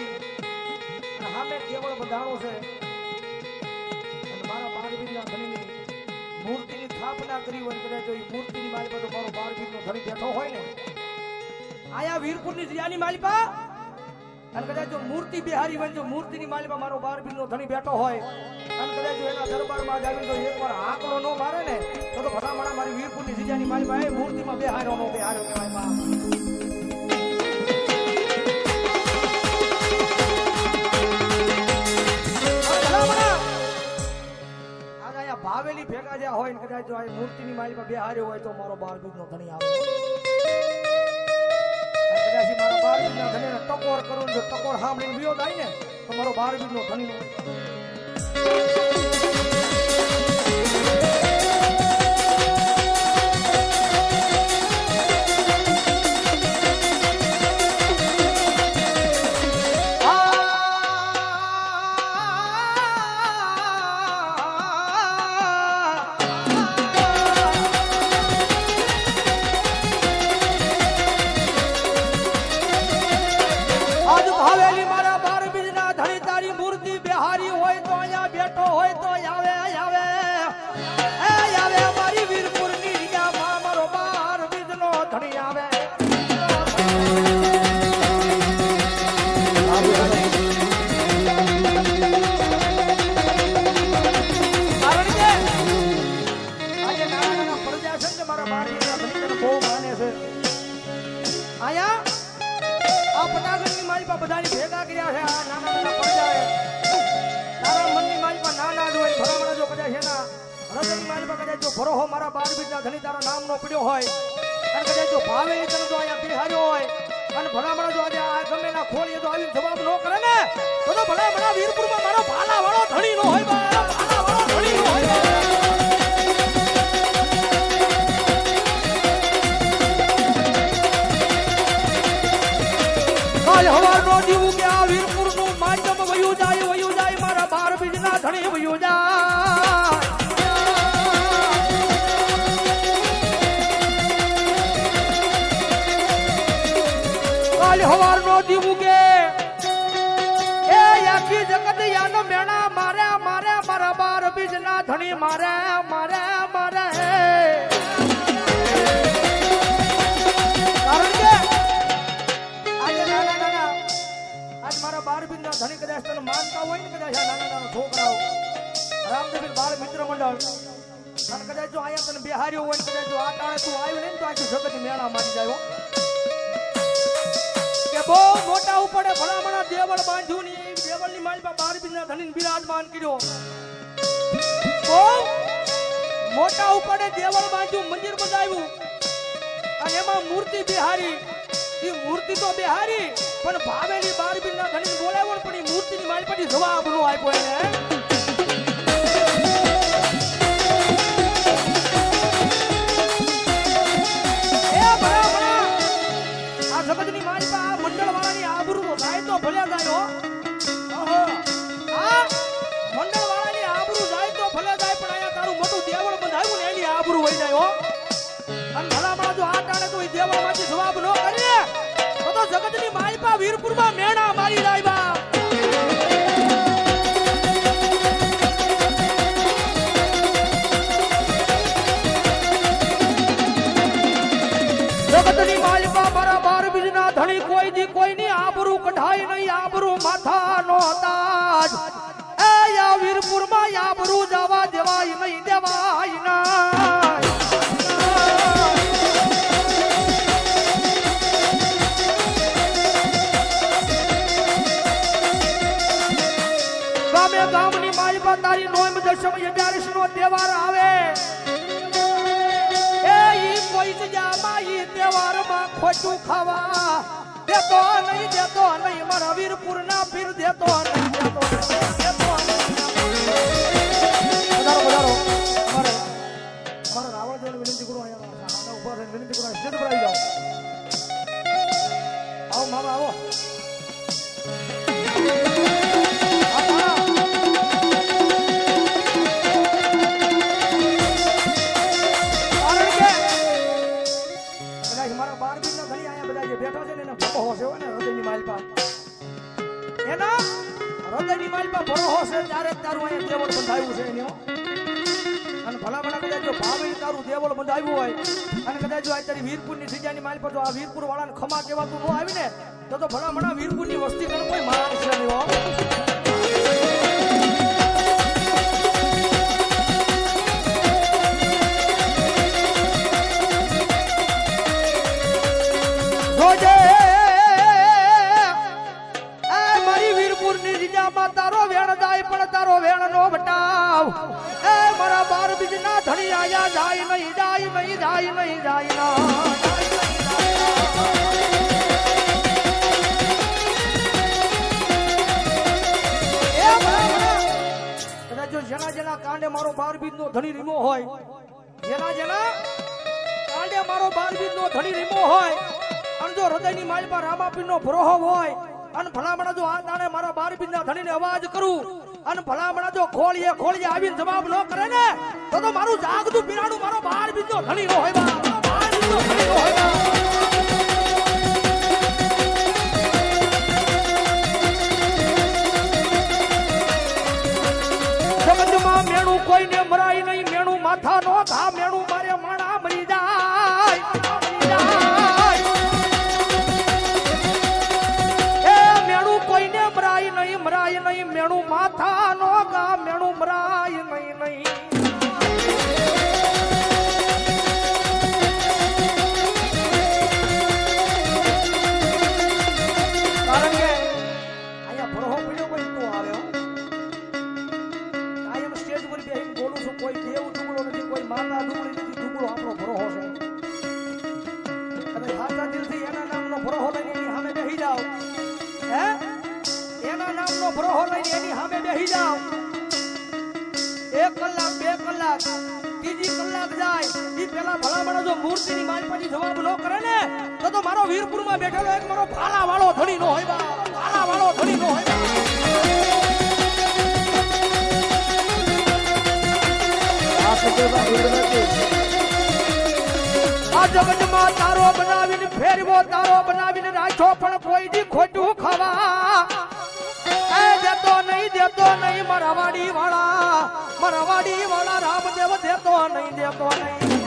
છે અને સામે કેવળ બંધાણો છે. મારા બારબીરના ધણીની મૂર્તિની સ્થાપના કરી હોય કદાચ ઈ મૂર્તિની માલિપા તો મારો બારબીરનો ધણી બેઠો હોય ને. આયા વીરપુરની જિયાની માલિપા? અને કદાચ જો મૂર્તિ બિહારી હોય જો મૂર્તિની માલિપા મારો બારબીરનો ધણી બેઠો હોય, અને કદાચ જો એના દરબારમાં જાવી તો એકવાર આંકડો ન મારે ને, તો તો ભલામણા મારી વીરપુરની જિયાની માલિપા એ મૂર્તિમાં બેહાર્યો નો બેહાર્યો કહેવાય ભાવેલી ભેગા જ્યાં હોય ને કદાચ જો આ મૂર્તિની માલિકમાં બે હાર્યો હોય તો મારો બારબીરનો ધણી આવે. કદાચ મારા બારબીરના ધણીને ટકોર કરું જો ટકોર સાંભળીને વિયો થાય ને તો મારો બારબીરનો ધણીનો આજ બધાની ભેગા કર્યા છે. મારી બાર બીજના તારા નામનો પડ્યો હોય, અને કદાચ જો ભલામણા જો આજે આ ગમે ના ખોલીએ તો આવીને જવાબ ન કરે ને, તો ભલામણા વીરપુરમાં મારો ભાલા વાળો ધણી નો હોય મારે મારે મારે કારણ કે આજે નાના નાના આજ મારા બાર બિંદા ધણી કદાચ તને માનતા હોય ને કદાચ આ નાના નાના છોકરાઓ. રામદેવી બાળ મિત્ર મંડળ. અને કદાચ જો અહીંયા તને બિહાર્યો હોય ને કદાચ જો આ ટાણે તું આવ્યો ને તો આખી જગત મેળા મારી જાય. કે બહુ મોટા બહુ મોટા ઉપડે દેવળ બાંધ્યું, મંદિર બનાવ્યું અને એમાં મૂર્તિ બિહારી. એ મૂર્તિ તો બિહારી, પણ ભાવેલી બારબીર ના ધણી બોલાવ્યો પણ એ મૂર્તિની મારી પછી જવાબ નો આપ્યો એને જગતની મારી પાસે આ મંડળવાળાની આબરૂ તો જાય તો ભલે જાય દેવળમાંથી જવાબ ન કરીએ, તો તો જગતની માલપા વીરપુરમાં મેણા મારી લાવ્યા જગતની માલપા મારા બાર બીજના ધણી કોઈ દી કોઈની આબરૂ કઢાઈ નહીં, આબરૂ માથાનો તાજ. એ યા વીરપુરમાં આબરૂ જવા દેવાય નહીં, દેવાય ના. નોમ દશમ નો તહેવાર આવે. એ ઈ કોઈ જગ્યામાં ઈ તહેવારમાં ખોટું ખાવા. દેતો નહીં દેતો નહીં, મારા વીરપુર ના પીર દેતો નહીં, દેતો દેતો. મારે મારે વિનંતી કરું, અહીંયા ઊભા રહીને સ્ટેજ પર આવો. બેઠા છે ને ને હૃદયની માલ પર એના હૃદયની ભરોહો ત્યારે તારું અહીંયા દેવળ બંધાયું છે અને ભલા ભલા કદાચ જો ભાવે તારું દેવળ બંધાવ્યું હોય, અને કદાચ જો આ વીરપુરની જગ્યાની માલ પર જો આ વીરપુર વાળાને ખમા કહેવાતું ન આવી ને તો તો ભલા ભલા વીરપુરની વસ્તી કરે કોઈ માણસ નહીં જો જેના જેના કાંડે મારો બાર બીજનો ધણી રીમો હોય, જેના જેના કાંડે મારો બાર બીજનો ધણી રીમો હોય, અને જો હૃદયની માલમાં રામાપીરનો ભરોહો હોય, અને ભલામણા જો આ દાણે મારા બાર બીજના ધણીને અવાજ કરું, અને ભલામણા જો ખોળીએ ખોળીએ આવીને જવાબ ન કરે ને, તો તો મારું જાગતું પીરાણું મારો બાર બીજનો ધણી નો હોય બાર ધણી નો હોય ઘા મેણું મારે માણા મરી જાય. એ મેણું કોઈને મરાય નહીં મરાય નહીં મેણું માથા નો ઘા મેણું મરાય નહીં નહીં કારણ કે તો તો મારો વીરપુરમાં બેઠેલો એક મારો ભાલા વાળો ધણી નો હોય ભાલા વાળો ધણી નો હોય જગતમાં તારો બનાવીને ફેરવો તારો બનાવીને રાખ્યો પણ કોઈ દી ખોટું ખાવા. એ દેતો નહીં દેતો નહીં મરવાડી વાડી વાળા મરવાડી વાડી વાળા રામદેવ દેતો નહીં દેતો નહીં.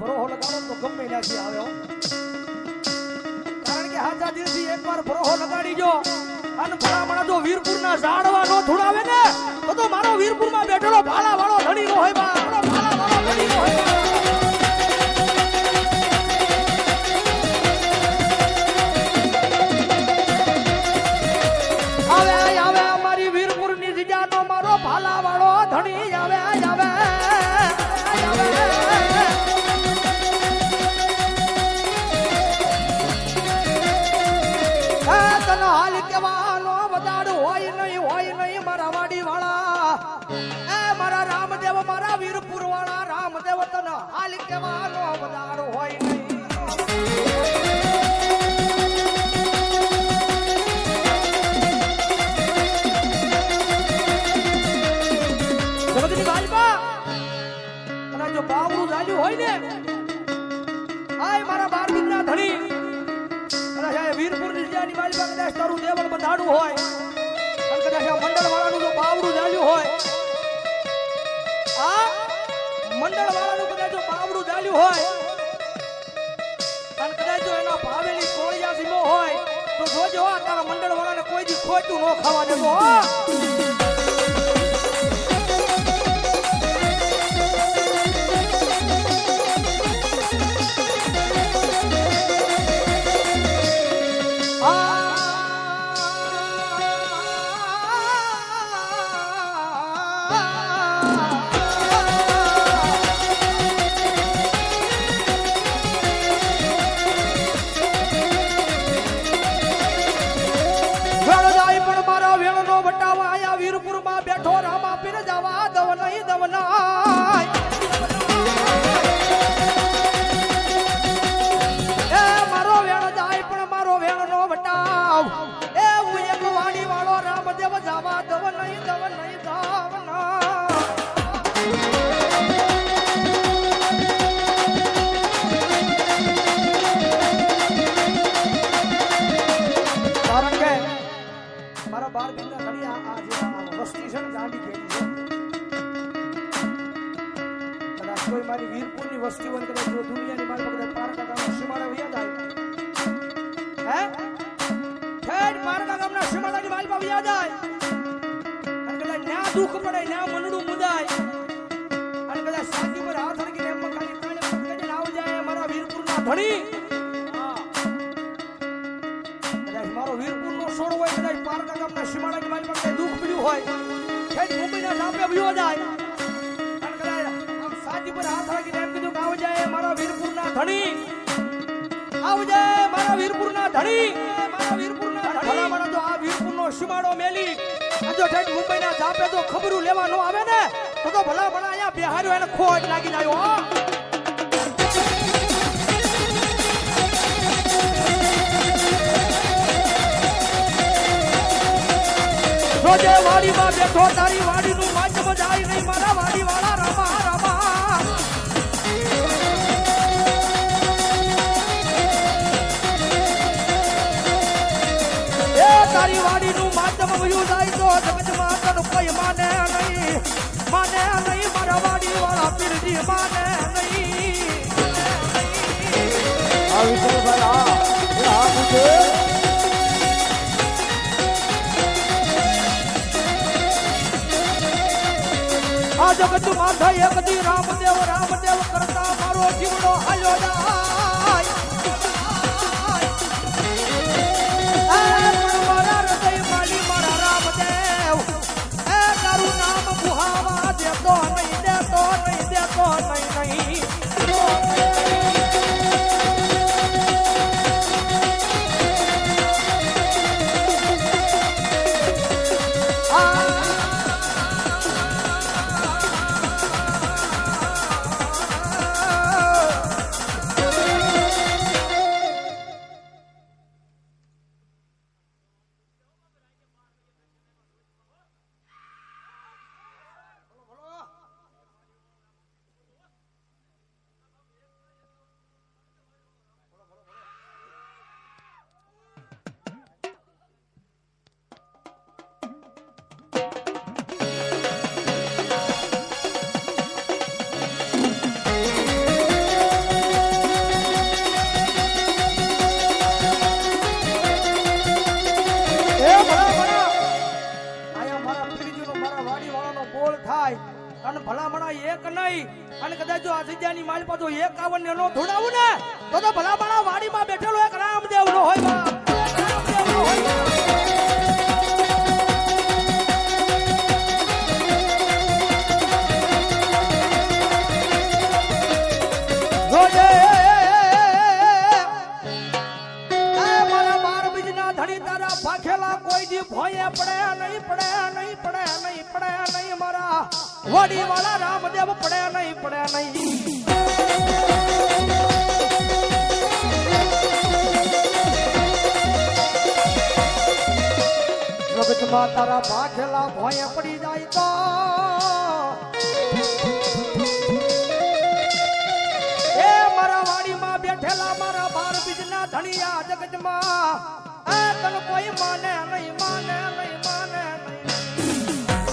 ભરોહો લગાડો તો ગમે ત્યાંથી આવે. કારણ કે હાથા દિલથી એકવાર ભરોહો લગાડી જો અને ભલામણા જો વીરપુરના ઝાડવા નો ધુડાવે ને, તો તો મારો વીરપુરમાં બેઠેલો ભાલા વાળો ધણી નો હોય ભાલા વાળો ધણી નો હોય કદાચ દેવળ બંધાણું હોય, અને મંડળ વાળાનું જો બાવડું ચાલ્યું હોય, આ મંડળ વાળાનું કદાચ જો બાવડું ચાલ્યું હોય, અને કદાચ જો એના ભાવેલી કોળિયા સીમો હોય, તો જોજો આ તારા મંડળ વાળાને કોઈ દી ખોટું ન ખાવા દેતો હો. વીરપુરની વસ્તી હોય જો દુનિયાની મારી પકડે પારકા ગામના શિમાળા વયા જાય. હે? ઠેઠ પારકા ગામના સીમાડાની મારી પાસે વયા જાય. અને કદાચ ના દુઃખ પડે, ના મનડું મુદાય. અને કદાચ સાથી પર હાથ અડકીને એમ ખાલી કાને પકડીને આવ જાય મારા વીરપુરના ધણી. કદાચ મારો વીરપુર નો સોળ હોય, કદાચ પારકા ગામના સીમાડાની મારી પાસે દુઃખ પડ્યું હોય. ઠેઠ મુંબઈના લાંબે વયો જાય. ધણી. આવજે મારા વીરપુરના ધણી. મારા વીરપુરના ધણી મને તો આ વીરપુરનો સીમાડો મેલી. જો ઠેઠ મુંબઈના જાપે તો ખબરું લેવા ન આવે ને. તો તો ભલા ભલા અહીંયા બિહાર્યો એને ખોટ લાગી જાય હો. રોજે વાડીમાં બેઠો, તારી વાડીનું માધ્યમ જાય નહીં. મારા વાડીવાળા રામા વયું જાય તો જગત માતન કોઈ માને નહીં. માને નહીં મારા વાડી વાળા પીરજી માને નહીં. આ પૂછે જગત માથા એક દી રામદેવ રામદેવ કરતા મારો જીવડો હાલ્યો જાય નહીં અને કદાચ જો આ જગ્યાની માલ પાછો એક આવન નો ધોડાવું ને તો તો ભલા ભલા વાડીમાં બેઠેલો એક રામદેવ નો હોય ભાખેલા કોઈ દી ભોંયે પડે નહીં પડે વડી વાળા રામદેવ પડ્યા નહીં પડ્યા નહીં. જગતમાં તારા ભાખેલા ભોય પડી જાય તો. એ મારા વાડીમાં બેઠેલા મારા બાર બીજના ધણિયા જગતમાં. એ તને કોઈ માને નહીં માને નહીં, માને.